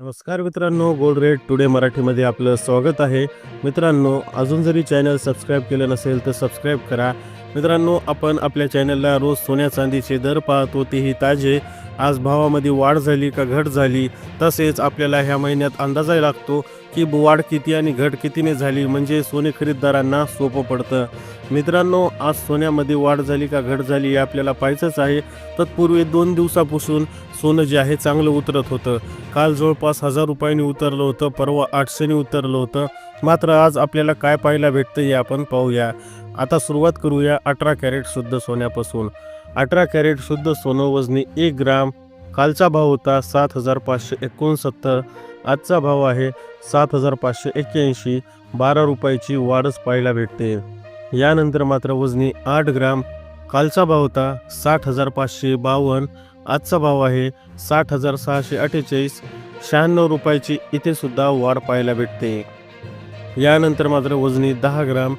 नमस्कार मित्रांनो gold rate today मराठीमध्ये आपलं स्वागत आहे. मित्रांनो अजून जरी चॅनल सबस्क्राईब केलं नसेल तर सबस्क्राईब करा. मित्रांनो आपण आपल्या चॅनलला रोज सोन्या चांदीचे दर पाहतो तेही ताजे. आज भावामध्ये वाढ झाली का घट झाली तसेच आपल्याला ह्या महिन्यात अंदाजा लागतो की वाढ किती आणि घट कितीने झाली म्हणजे सोने खरेदीदारांना सोपं पडतं. मित्रांनो आज सोन्यामध्ये वाढ झाली का घट झाली हे आपल्याला पाहायचंच आहे. तत्पूर्वी दोन दिवसापासून सोनं जे आहे चांगलं उतरत होतं. काल जवळपास हजार रुपयांनी उतरलं होतं परवा आठशेने उतरलं होतं. मात्र आज आपल्याला काय पाहायला भेटतं हे आपण पाहूया. आता सुरुवात करूया अठरा कॅरेट शुद्ध सोन्यापासून. अठरा कॅरेट शुद्ध सोनं वजनी एक ग्राम. कालचा भाव होता सात हजार पाचशे एकोणसत्तर. आजचा भाव आहे सात हजार पाचशे एक्क्याऐंशी. बारा रुपयाची वाढच पाहायला भेटते. यानंतर मात्र वजनी आठ ग्राम. कालचा भाव होता साठ हजार पाचशे बावन्न. आजचा भाव आहे साठ हजार सहाशे अठ्ठेचाळीस. शहाण्णव रुपयाची इथेसुद्धा वाढ पाहायला भेटते. यानंतर मात्र वजनी दहा ग्राम.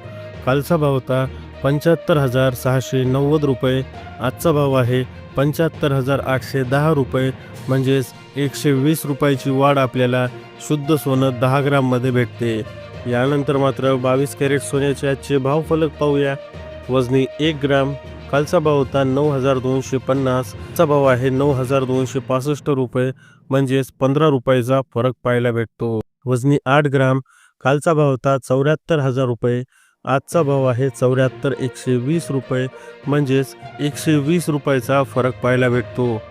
कालचा भाव होता पंच्याहत्तर हजार सहाशे नव्वद रुपये. आजचा भाव आहे पंच्याहत्तर हजार आठशे दहा रुपये. म्हणजेच एकशे वीस रुपयाची वाढ आपल्याला शुद्ध सोनं दहा ग्राममध्ये भेटते. यानंतर मात्र बावीस कॅरेट सोन्याचे आजचे भाव फलक पाहूया. वजनी एक ग्राम. कालचा भाव होता नऊ हजार दोनशे पन्नासचा भाव आहे नऊ हजार दोनशे पासष्ट रुपये. म्हणजेच पंधरा रुपयाचा फरक पाहायला भेटतो. वजनी आठ ग्राम. कालचा भाव होता चौऱ्याहत्तर हजार रुपये. आजचा भाव आहे चौऱ्याहत्तर एकशे वीस रुपये. म्हणजेच एकशे वीस रुपयाचा फरक पाहायला भेटतो.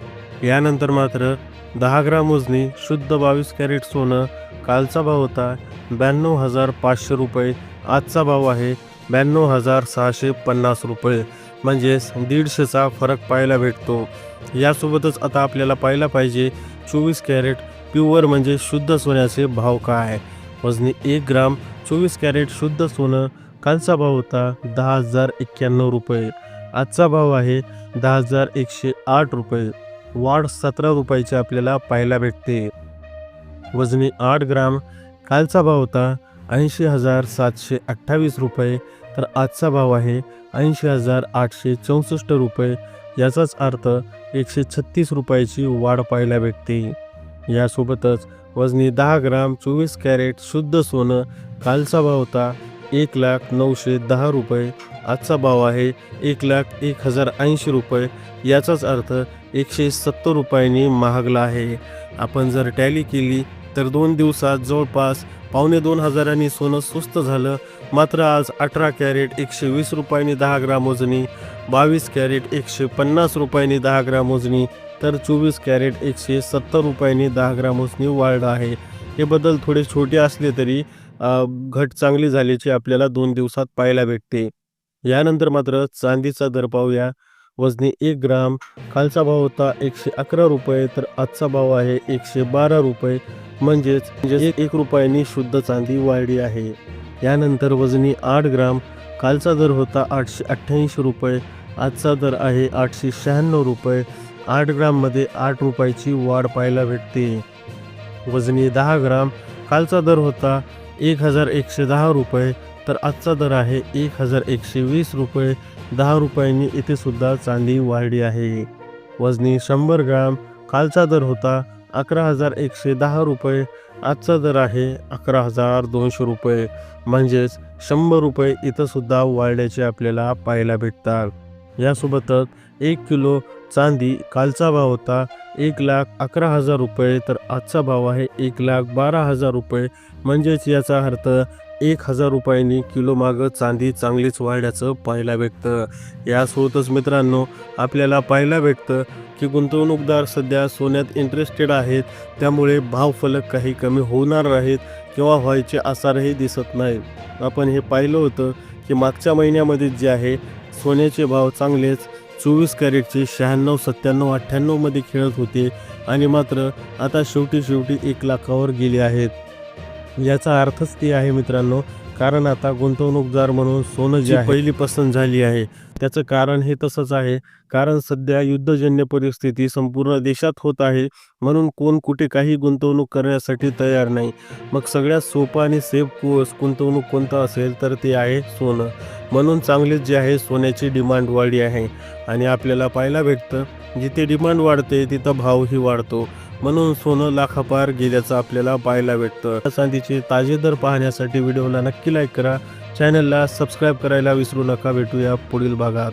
यानंतर मात्र दहा ग्राम वजनी शुद्ध बावीस कॅरेट सोनं कालचा भाव होता ब्याण्णव हजार पाचशे रुपये. आजचा भाव आहे ब्याण्णव हजार सहाशे पन्नास रुपये. म्हणजेच दीडशेचा फरक पाहायला भेटतो. यासोबतच आता आपल्याला पाहायला पाहिजे चोवीस कॅरेट प्युअर म्हणजे शुद्ध सोन्याचे भाव काय? आहे वजनी एक ग्राम चोवीस कॅरेट शुद्ध सोनं. कालचा भाव होता दहा हजार एक्क्याण्णव रुपये. आजचा भाव आहे दहा हजार एकशे आठ रुपये. वाढ सतरा रुपयाची आपल्याला पाहायला भेटते. वजनी आठ ग्राम. कालचा भाव होता ऐंशी हजार सातशे अठ्ठावीस रुपये. तर आजचा भाव आहे ऐंशी हजार आठशे चौसष्ट रुपये. याचाच अर्थ एकशे छत्तीस रुपयाची वाढ पाहायला भेटते. यासोबतच वजनी दहा ग्राम चोवीस कॅरेट शुद्ध सोनं कालचा भाव होता एक लाख नऊशे दहा रुपये आजचा भाव आहे एक लाख एक हजार ऐंशी रुपये याचाच अर्थ एकशे सत्तर रुपयांनी महागला आहे. आपण जर टॅली केली तर दोन दिवसात जवळपास पावणे दोन हजारांनी सोनं स्वस्त झालं मात्र आज अठरा कॅरेट एकशे वीस रुपयांनी दहा ग्राम वजनी बावीस कॅरेट एकशे पन्नास रुपयांनी दहा ग्राम वजनी तर चोवीस कॅरेट एकशे सत्तर रुपयांनी दहा ग्राम वजनी वाढलं आहे. हे बदल थोडे छोटे असले तरी घट चांगली झाल्याची आपल्याला दोन दिवसात पाहायला भेटते. यानंतर मात्र चांदीचा दर पाहूया. वजनी एक ग्राम कालचा भाव होता एकशे अकरा रुपये तर आजचा भाव आहे एकशे बारा रुपये. म्हणजेच म्हणजे एक रुपयांनी शुद्ध चांदी वाढली आहे. यानंतर वजनी आठ ग्राम कालचा दर होता आठशे अठ्ठ्याऐंशी रुपये आजचा दर आहे आठशे शहाण्णव रुपये. आठ ग्राममध्ये आठ रुपयाची वाढ पाहायला भेटते. वजनी दहा ग्राम कालचा दर होता एक हजार एकशे दहा रुपये तर आजचा दर आहे एक हजार एकशे वीस रुपये. दहा रुपयांनी इथेसुद्धा चांदी वाढली आहे. वजनी शंभर ग्राम कालचा दर होता अकरा हजार एकशे दहा रुपये आजचा दर आहे अकरा हजार दोनशे रुपये. म्हणजेच शंभर रुपये इथंसुद्धा वाढल्याचे आपल्याला पाहायला भेटतात. यासोबतच एक किलो चांदी कालचा भाव होता एक लाख अकरा हजार रुपये तर आजचा भाव आहे एक लाख बारा हजार रुपये. म्हणजेच याचा अर्थ एक हजार रुपयांनी किलो मागं चांदी चांगलीच वाढल्याचं पाहायला भेटतं. यासोबतच मित्रांनो आपल्याला पाहायला भेटतं की गुंतवणूकदार सध्या सोन्यात इंटरेस्टेड आहेत त्यामुळे भाव फलक काही कमी होणार नाहीत किंवा व्हायचे आसारही दिसत नाहीत. आपण हे पाहिलं होतं की मागच्या महिन्यामध्ये जे आहे सोन्याचे भाव चांगलेच. चोवीस कॅरेटचे शहाण्णव सत्त्याण्णव अठ्ठ्याण्णवमध्ये खेळत होते आणि मात्र आता शेवटी शेवटी एक लाखावर गेले आहेत. याचा अर्थच ते आहे मित्रांनो कारण आता गुंतवणूकदार म्हणून सोनं जे पहिली पसंत झाली आहे. त्याचं कारण हे तसंच आहे. कारण सध्या युद्धजन्य परिस्थिती संपूर्ण देशात होत आहे. म्हणून कोण कुठे काही गुंतवणूक करण्यासाठी तयार नाही. मग सगळ्यात सोपं आणि सेफ कोर्स गुंतवणूक कोणता असेल तर ते आहे सोनं. म्हणून चांगलेच जे आहे सोन्याची डिमांड वाढली आहे. आणि आपल्याला पाहायला भेटतं जिथे डिमांड वाढते तिथं भावही वाढतो. म्हणून सोनं लाखापार गेल्याचं आपल्याला पाहायला भेटतं. चांदीचे ताजे दर पाहण्यासाठी व्हिडिओला नक्की लाईक करा. चॅनलला सबस्क्राईब करायला विसरू नका. भेटूया पुढील भागात.